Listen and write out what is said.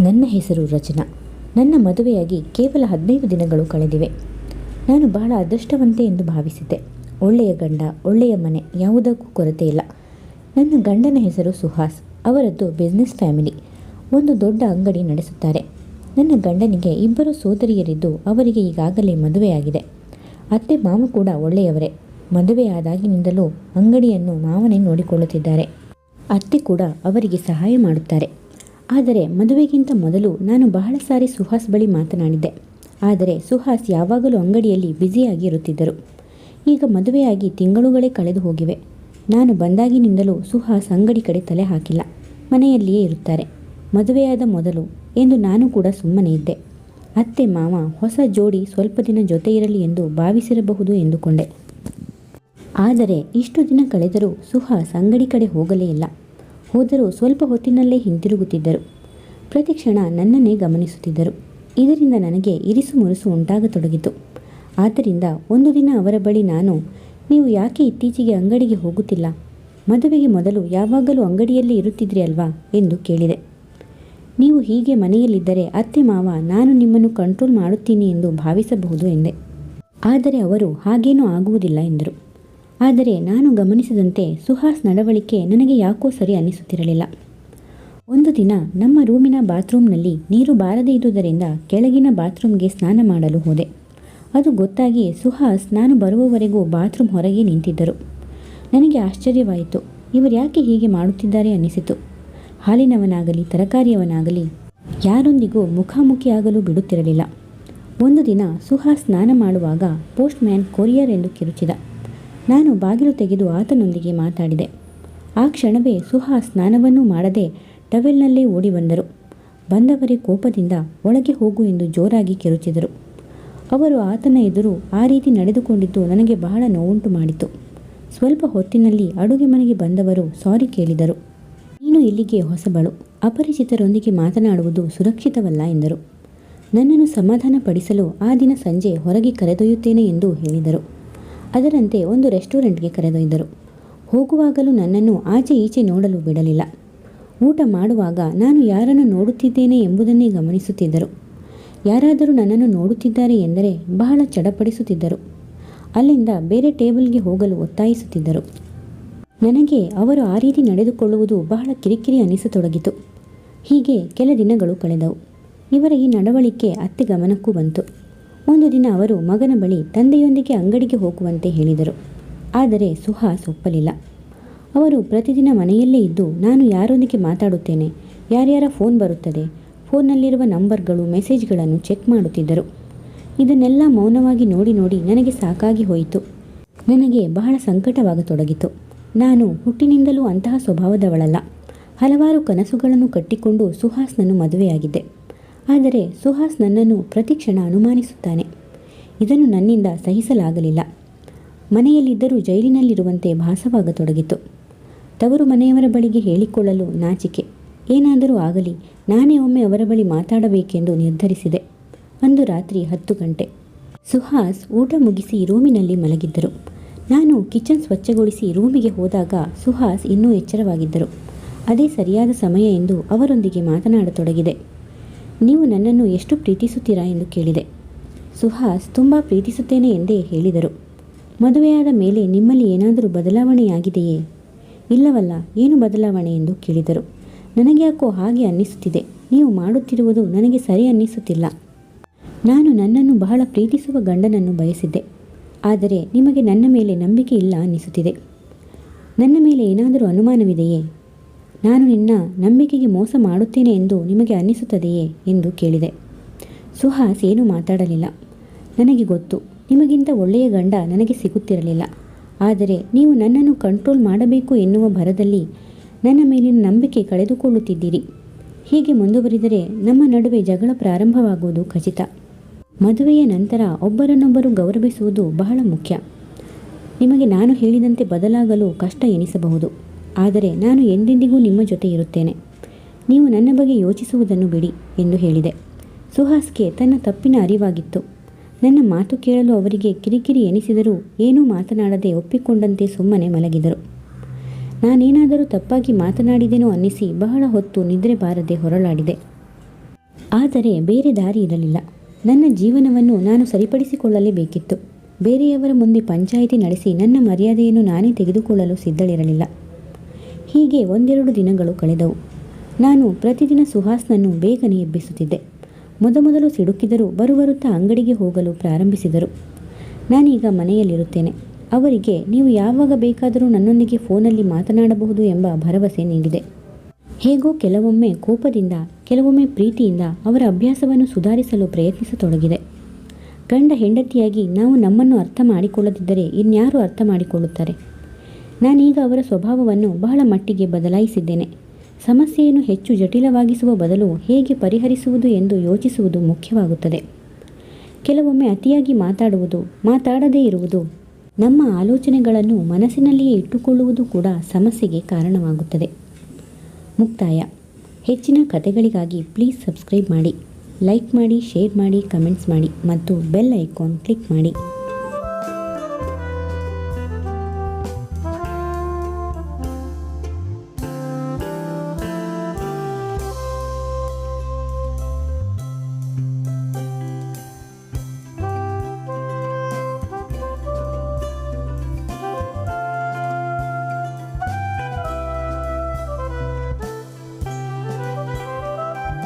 ನನ್ನ ಹೆಸರು ರಚನಾ. ನನ್ನ ಮದುವೆಯಾಗಿ ಕೇವಲ ಹದಿನೈದು ದಿನಗಳು ಕಳೆದಿವೆ. ನಾನು ಬಹಳ ಅದೃಷ್ಟವಂತೆ ಎಂದು ಭಾವಿಸಿದ್ದೆ. ಒಳ್ಳೆಯ ಗಂಡ, ಒಳ್ಳೆಯ ಮನೆ, ಯಾವುದಕ್ಕೂ ಕೊರತೆ ಇಲ್ಲ. ನನ್ನ ಗಂಡನ ಹೆಸರು ಸುಹಾಸ್. ಅವರದ್ದು ಬಿಸ್ನೆಸ್ ಫ್ಯಾಮಿಲಿ ಒಂದು ದೊಡ್ಡ ಅಂಗಡಿ ನಡೆಸುತ್ತಾರೆ. ನನ್ನ ಗಂಡನಿಗೆ ಇಬ್ಬರು ಸೋದರಿಯರಿದ್ದು ಅವರಿಗೆ ಈಗಾಗಲೇ ಮದುವೆಯಾಗಿದೆ. ಅತ್ತೆ ಮಾವ ಕೂಡ ಒಳ್ಳೆಯವರೇ. ಮದುವೆಯಾದಾಗಿನಿಂದಲೂ ಅಂಗಡಿಯನ್ನು ಮಾವನೇ ನೋಡಿಕೊಳ್ಳುತ್ತಿದ್ದಾರೆ. ಅತ್ತೆ ಕೂಡ ಅವರಿಗೆ ಸಹಾಯ ಮಾಡುತ್ತಾರೆ. ಆದರೆ ಮದುವೆಗಿಂತ ಮೊದಲು ನಾನು ಬಹಳ ಸಾರಿ ಸುಹಾಸ್ ಬಳಿ ಮಾತನಾಡಿದ್ದೆ. ಆದರೆ ಸುಹಾಸ್ ಯಾವಾಗಲೂ ಅಂಗಡಿಯಲ್ಲಿ ಬ್ಯುಸಿಯಾಗಿ ಇರುತ್ತಿದ್ದರು. ಈಗ ಮದುವೆಯಾಗಿ ತಿಂಗಳುಗಳೇ ಕಳೆದು ಹೋಗಿವೆ. ನಾನು ಬಂದಾಗಿನಿಂದಲೂ ಸುಹಾಸ್ ಅಂಗಡಿ ಕಡೆ ತಲೆ ಹಾಕಿಲ್ಲ. ಮನೆಯಲ್ಲಿಯೇ ಇರುತ್ತಾರೆ. ಮದುವೆಯಾದ ಮೊದಲು ಎಂದು ನಾನು ಕೂಡ ಸುಮ್ಮನೆ ಇದ್ದೆ. ಅತ್ತೆ, ಮಾವ, ಹೊಸ ಜೋಡಿ ಸ್ವಲ್ಪ ದಿನ ಜೊತೆ ಇರಲಿ ಎಂದು ಭಾವಿಸಿರಬಹುದು ಎಂದುಕೊಂಡೆ. ಆದರೆ ಇಷ್ಟು ದಿನ ಕಳೆದರೂ ಸುಹಾಸ್ ಅಂಗಡಿ ಕಡೆ ಹೋಗಲೇ ಇಲ್ಲ. ಹೋದರೂ ಸ್ವಲ್ಪ ಹೊತ್ತಿನಲ್ಲೇ ಹಿಂತಿರುಗುತ್ತಿದ್ದರು. ಪ್ರತಿ ಕ್ಷಣ ನನ್ನನ್ನೇ ಗಮನಿಸುತ್ತಿದ್ದರು. ಇದರಿಂದ ನನಗೆ ಇರಿಸು ಮುರುಸು ಉಂಟಾಗತೊಡಗಿತು. ಆದ್ದರಿಂದ ಒಂದು ದಿನ ಅವರ ಬಳಿ ನಾನು, ನೀವು ಯಾಕೆ ಇತ್ತೀಚೆಗೆ ಅಂಗಡಿಗೆ ಹೋಗುತ್ತಿಲ್ಲ? ಮದುವೆಗೆ ಮೊದಲು ಯಾವಾಗಲೂ ಅಂಗಡಿಯಲ್ಲಿ ಇರುತ್ತಿದ್ರಿ ಅಲ್ವಾ? ಎಂದು ಕೇಳಿದೆ. ನೀವು ಹೀಗೆ ಮನೆಯಲ್ಲಿದ್ದರೆ ಅತ್ತೆ ಮಾವ ನಾನು ನಿಮ್ಮನ್ನು ಕಂಟ್ರೋಲ್ ಮಾಡುತ್ತೀನಿ ಎಂದು ಭಾವಿಸಬಹುದು ಎಂದೆ. ಆದರೆ ಅವರು ಹಾಗೇನೂ ಆಗುವುದಿಲ್ಲ ಎಂದರು. ಆದರೆ ನಾನು ಗಮನಿಸಿದಂತೆ ಸುಹಾಸ್ ನಡವಳಿಕೆ ನನಗೆ ಯಾಕೋ ಸರಿ ಅನ್ನಿಸುತ್ತಿರಲಿಲ್ಲ. ಒಂದು ದಿನ ನಮ್ಮ ರೂಮಿನ ಬಾತ್ರೂಮ್ನಲ್ಲಿ ನೀರು ಬಾರದೇ ಇದ್ದುದರಿಂದ ಕೆಳಗಿನ ಬಾತ್ರೂಮ್ಗೆ ಸ್ನಾನ ಮಾಡಲು ಹೋದೆ. ಅದು ಗೊತ್ತಾಗಿ ಸುಹಾಸ್ ನಾನು ಬರುವವರೆಗೂ ಬಾತ್ರೂಮ್ ಹೊರಗೆ ನಿಂತಿದ್ದರು. ನನಗೆ ಆಶ್ಚರ್ಯವಾಯಿತು. ಇವರು ಯಾಕೆ ಹೀಗೆ ಮಾಡುತ್ತಿದ್ದಾರೆ ಅನ್ನಿಸಿತು. ಹಾಲಿನವನಾಗಲಿ, ತರಕಾರಿಯವನಾಗಲಿ ಯಾರೊಂದಿಗೂ ಮುಖಾಮುಖಿಯಾಗಲು ಬಿಡುತ್ತಿರಲಿಲ್ಲ. ಒಂದು ದಿನ ಸುಹಾಸ್ ಸ್ನಾನ ಮಾಡುವಾಗ ಪೋಸ್ಟ್ ಮ್ಯಾನ್ ಕೊರಿಯರ್ ಎಂದು ಕಿರುಚಿದ. ನಾನು ಬಾಗಿಲು ತೆಗೆದು ಆತನೊಂದಿಗೆ ಮಾತಾಡಿದೆ. ಆ ಕ್ಷಣವೇ ಸುಹಾ ಸ್ನಾನವನ್ನೂ ಮಾಡದೆ ಟವೆಲ್ನಲ್ಲೇ ಓಡಿ ಬಂದರು. ಬಂದವರೇ ಕೋಪದಿಂದ ಒಳಗೆ ಹೋಗು ಎಂದು ಜೋರಾಗಿ ಕೆರುಚಿದರು. ಅವರು ಆತನ ಎದುರು ಆ ರೀತಿ ನಡೆದುಕೊಂಡಿದ್ದು ನನಗೆ ಬಹಳ ನೋವುಂಟು ಮಾಡಿತು. ಸ್ವಲ್ಪ ಹೊತ್ತಿನಲ್ಲಿ ಅಡುಗೆ ಮನೆಗೆ ಬಂದವರು ಸಾರಿ ಕೇಳಿದರು. ನೀನು ಇಲ್ಲಿಗೆ ಹೊಸಬಳು. ಅಪರಿಚಿತರೊಂದಿಗೆ ಮಾತನಾಡುವುದು ಸುರಕ್ಷಿತವಲ್ಲ ಎಂದರು. ನನ್ನನ್ನು ಸಮಾಧಾನಪಡಿಸಲು ಆ ದಿನ ಸಂಜೆ ಹೊರಗೆ ಕರೆದೊಯ್ಯುತ್ತೇನೆ ಎಂದು ಹೇಳಿದರು. ಅದರಂತೆ ಒಂದು ರೆಸ್ಟೋರೆಂಟ್ಗೆ ಕರೆದೊಯ್ದರು. ಹೋಗುವಾಗಲೂ ನನ್ನನ್ನು ಆಚೆ ಈಚೆ ನೋಡಲು ಬಿಡಲಿಲ್ಲ. ಊಟ ಮಾಡುವಾಗ ನಾನು ಯಾರನ್ನು ನೋಡುತ್ತಿದ್ದೇನೆ ಎಂಬುದನ್ನೇ ಗಮನಿಸುತ್ತಿದ್ದರು. ಯಾರಾದರೂ ನನ್ನನ್ನು ನೋಡುತ್ತಿದ್ದಾರೆ ಎಂದರೆ ಬಹಳ ಚಡಪಡಿಸುತ್ತಿದ್ದರು. ಅಲ್ಲಿಂದ ಬೇರೆ ಟೇಬಲ್ಗೆ ಹೋಗಲು ಒತ್ತಾಯಿಸುತ್ತಿದ್ದರು. ನನಗೆ ಅವರು ಆ ರೀತಿ ನಡೆದುಕೊಳ್ಳುವುದು ಬಹಳ ಕಿರಿಕಿರಿ ಅನಿಸತೊಡಗಿತು. ಹೀಗೆ ಕೆಲ ದಿನಗಳು ಕಳೆದವು. ಇವರ ಈ ನಡವಳಿಕೆ ಅತ್ತೆ ಗಮನಕ್ಕೂ ಬಂತು. ಒಂದು ದಿನ ಅವರು ಮಗನ ಬಳಿ ತಂದೆಯೊಂದಿಗೆ ಅಂಗಡಿಗೆ ಹೋಗುವಂತೆ ಹೇಳಿದರು. ಆದರೆ ಸುಹಾಸ್ ಒಪ್ಪಲಿಲ್ಲ ಅವರು ಪ್ರತಿದಿನ ಮನೆಯಲ್ಲೇ ಇದ್ದು, ನಾನು ಯಾರೊಂದಿಗೆ ಮಾತಾಡುತ್ತೇನೆ? ಯಾರ್ಯಾರ ಫೋನ್ ಬರುತ್ತದೆ? ಫೋನ್ನಲ್ಲಿರುವ ನಂಬರ್ಗಳು, ಮೆಸೇಜ್ಗಳನ್ನು ಚೆಕ್ ಮಾಡುತ್ತಿದ್ದರು. ಇದನ್ನೆಲ್ಲ ಮೌನವಾಗಿ ನೋಡಿ ನೋಡಿ ನನಗೆ ಸಾಕಾಗಿ ಹೋಯಿತು. ನನಗೆ ಬಹಳ ಸಂಕಟವಾಗತೊಡಗಿತು. ನಾನು ಹುಟ್ಟಿನಿಂದಲೂ ಅಂತಹ ಸ್ವಭಾವದವಳಲ್ಲ. ಹಲವಾರು ಕನಸುಗಳನ್ನು ಕಟ್ಟಿಕೊಂಡು ಸುಹಾಸ್ನನ್ನು ಮದುವೆಯಾಗಿದ್ದೆ. ಆದರೆ ಸುಹಾಸ್ ನನ್ನನ್ನು ಪ್ರತಿಕ್ಷಣ ಅನುಮಾನಿಸುತ್ತಾನೆ. ಇದನ್ನು ನನ್ನಿಂದ ಸಹಿಸಲಾಗಲಿಲ್ಲ. ಮನೆಯಲ್ಲಿದ್ದರೂ ಜೈಲಿನಲ್ಲಿರುವಂತೆ ಭಾಸವಾಗತೊಡಗಿತು. ತವರು ಮನೆಯವರ ಬಳಿಗೆ ಹೇಳಿಕೊಳ್ಳಲು ನಾಚಿಕೆ. ಏನಾದರೂ ಆಗಲಿ ನಾನೇ ಒಮ್ಮೆ ಅವರ ಬಳಿ ಮಾತಾಡಬೇಕೆಂದು ನಿರ್ಧರಿಸಿದೆ. ಅಂದು ರಾತ್ರಿ ಹತ್ತು ಗಂಟೆ. ಸುಹಾಸ್ ಊಟ ಮುಗಿಸಿ ರೂಮಿನಲ್ಲಿ ಮಲಗಿದ್ದರು. ನಾನು ಕಿಚನ್ ಸ್ವಚ್ಛಗೊಳಿಸಿ ರೂಮಿಗೆ ಹೋದಾಗ ಸುಹಾಸ್ ಇನ್ನೂ ಎಚ್ಚರವಾಗಿದ್ದರು. ಅದೇ ಸರಿಯಾದ ಸಮಯ ಎಂದು ಅವರೊಂದಿಗೆ ಮಾತನಾಡತೊಡಗಿದೆ. ನೀವು ನನ್ನನ್ನು ಎಷ್ಟು ಪ್ರೀತಿಸುತ್ತೀರಾ ಎಂದು ಕೇಳಿದೆ. ಸುಹಾಸ್ ತುಂಬ ಪ್ರೀತಿಸುತ್ತೇನೆ ಎಂದೇ ಹೇಳಿದರು. ಮದುವೆಯಾದ ಮೇಲೆ ನಿಮ್ಮಲ್ಲಿ ಏನಾದರೂ ಬದಲಾವಣೆಯಾಗಿದೆಯೇ? ಇಲ್ಲವಲ್ಲ, ಏನು ಬದಲಾವಣೆ ಎಂದು ಕೇಳಿದರು. ನನಗೆ ಯಾಕೋ ಹಾಗೆ ಅನ್ನಿಸುತ್ತಿದೆ. ನೀವು ಮಾಡುತ್ತಿರುವುದು ನನಗೆ ಸರಿ ಅನ್ನಿಸುತ್ತಿಲ್ಲ. ನಾನು ನನ್ನನ್ನು ಬಹಳ ಪ್ರೀತಿಸುವ ಗಂಡನನ್ನು ಬಯಸಿದ್ದೆ. ಆದರೆ ನಿಮಗೆ ನನ್ನ ಮೇಲೆ ನಂಬಿಕೆ ಇಲ್ಲ ಅನ್ನಿಸುತ್ತಿದೆ. ನನ್ನ ಮೇಲೆ ಏನಾದರೂ ಅನುಮಾನವಿದೆಯೇ? ನಾನು ನಿನ್ನ ನಂಬಿಕೆಗೆ ಮೋಸ ಮಾಡುತ್ತೇನೆ ಎಂದು ನಿಮಗೆ ಅನ್ನಿಸುತ್ತದೆಯೇ ಎಂದು ಕೇಳಿದೆ. ಸುಹಾಸ್ ಏನೂ ಮಾತಾಡಲಿಲ್ಲ. ನನಗೆ ಗೊತ್ತು, ನಿಮಗಿಂತ ಒಳ್ಳೆಯ ಗಂಡ ನನಗೆ ಸಿಗುತ್ತಿರಲಿಲ್ಲ. ಆದರೆ ನೀವು ನನ್ನನ್ನು ಕಂಟ್ರೋಲ್ ಮಾಡಬೇಕು ಎನ್ನುವ ಭರದಲ್ಲಿ ನನ್ನ ಮೇಲಿನ ನಂಬಿಕೆ ಕಳೆದುಕೊಳ್ಳುತ್ತಿದ್ದೀರಿ. ಹೀಗೆ ಮುಂದುವರಿದರೆ ನಮ್ಮ ನಡುವೆ ಜಗಳ ಪ್ರಾರಂಭವಾಗುವುದು ಖಚಿತ. ಮದುವೆಯ ನಂತರ ಒಬ್ಬರನ್ನೊಬ್ಬರು ಗೌರವಿಸುವುದು ಬಹಳ ಮುಖ್ಯ. ನಿಮಗೆ ನಾನು ಹೇಳಿದಂತೆ ಬದಲಾಗಲು ಕಷ್ಟ ಎನಿಸಬಹುದು. ಆದರೆ ನಾನು ಎಂದೆಂದಿಗೂ ನಿಮ್ಮ ಜೊತೆ ಇರುತ್ತೇನೆ. ನೀವು ನನ್ನ ಬಗ್ಗೆ ಯೋಚಿಸುವುದನ್ನು ಬಿಡಿ ಎಂದು ಹೇಳಿದೆ. ಸುಹಾಸ್ಗೆ ತನ್ನ ತಪ್ಪಿನ ಅರಿವಾಗಿತ್ತು. ನನ್ನ ಮಾತು ಕೇಳಲು ಅವರಿಗೆ ಕಿರಿಕಿರಿ ಎನಿಸಿದರೂ ಏನೂ ಮಾತನಾಡದೆ ಒಪ್ಪಿಕೊಂಡಂತೆ ಸುಮ್ಮನೆ ಮಲಗಿದರು. ನಾನೇನಾದರೂ ತಪ್ಪಾಗಿ ಮಾತನಾಡಿದೆನೋ ಅನ್ನಿಸಿ ಬಹಳ ಹೊತ್ತು ನಿದ್ರೆ ಬಾರದೆ ಹೊರಳಾಡಿದೆ. ಆದರೆ ಬೇರೆ ದಾರಿ ಇರಲಿಲ್ಲ. ನನ್ನ ಜೀವನವನ್ನು ನಾನು ಸರಿಪಡಿಸಿಕೊಳ್ಳಲೇಬೇಕಿತ್ತು. ಬೇರೆಯವರ ಮುಂದೆ ಪಂಚಾಯಿತಿ ನಡೆಸಿ ನನ್ನ ಮರ್ಯಾದೆಯನ್ನು ನಾನೇ ತೆಗೆದುಕೊಳ್ಳಲು ಸಿದ್ಧಳಿರಲಿಲ್ಲ. ಹೀಗೆ ಒಂದೆರಡು ದಿನಗಳು ಕಳೆದವು. ನಾನು ಪ್ರತಿದಿನ ಸುಹಾಸ್ನನ್ನು ಬೇಗನೆ ಎಬ್ಬಿಸುತ್ತಿದ್ದೆ. ಮೊದಮೊದಲು ಸಿಡುಕಿದರೂ ಬರುವರುತ್ತಾ ಅಂಗಡಿಗೆ ಹೋಗಲು ಪ್ರಾರಂಭಿಸಿದರು. ನಾನೀಗ ಮನೆಯಲ್ಲಿರುತ್ತೇನೆ. ಅವರಿಗೆ, ನೀವು ಯಾವಾಗ ಬೇಕಾದರೂ ನನ್ನೊಂದಿಗೆ ಫೋನಲ್ಲಿ ಮಾತನಾಡಬಹುದು ಎಂಬ ಭರವಸೆ ನೀಡಿದೆ. ಹೇಗೋ ಕೆಲವೊಮ್ಮೆ ಕೋಪದಿಂದ, ಕೆಲವೊಮ್ಮೆ ಪ್ರೀತಿಯಿಂದ ಅವರ ಅಭ್ಯಾಸವನ್ನು ಸುಧಾರಿಸಲು ಪ್ರಯತ್ನಿಸತೊಡಗಿದೆ. ಗಂಡ ಹೆಂಡತಿಯಾಗಿ ನಾವು ನಮ್ಮನ್ನು ಅರ್ಥ ಮಾಡಿಕೊಳ್ಳದಿದ್ದರೆ ಇನ್ಯಾರು ಅರ್ಥ ಮಾಡಿಕೊಳ್ಳುತ್ತಾರೆ? ನಾನೀಗ ಅವರ ಸ್ವಭಾವವನ್ನು ಬಹಳ ಮಟ್ಟಿಗೆ ಬದಲಾಯಿಸಿದ್ದೇನೆ. ಸಮಸ್ಯೆಯನ್ನು ಹೆಚ್ಚು ಜಟಿಲವಾಗಿಸುವ ಬದಲು ಹೇಗೆ ಪರಿಹರಿಸುವುದು ಎಂದು ಯೋಚಿಸುವುದು ಮುಖ್ಯವಾಗುತ್ತದೆ. ಕೆಲವೊಮ್ಮೆ ಅತಿಯಾಗಿ ಮಾತಾಡುವುದು, ಮಾತಾಡದೇ ಇರುವುದು, ನಮ್ಮ ಆಲೋಚನೆಗಳನ್ನು ಮನಸ್ಸಿನಲ್ಲಿಯೇ ಇಟ್ಟುಕೊಳ್ಳುವುದು ಕೂಡ ಸಮಸ್ಯೆಗೆ ಕಾರಣವಾಗುತ್ತದೆ. ಮುಕ್ತಾಯ. ಹೆಚ್ಚಿನ ಕಥೆಗಳಿಗಾಗಿ ಪ್ಲೀಸ್ ಸಬ್ಸ್ಕ್ರೈಬ್ ಮಾಡಿ, ಲೈಕ್ ಮಾಡಿ, ಶೇರ್ ಮಾಡಿ, ಕಮೆಂಟ್ಸ್ ಮಾಡಿ ಮತ್ತು ಬೆಲ್ ಐಕಾನ್ ಕ್ಲಿಕ್ ಮಾಡಿ.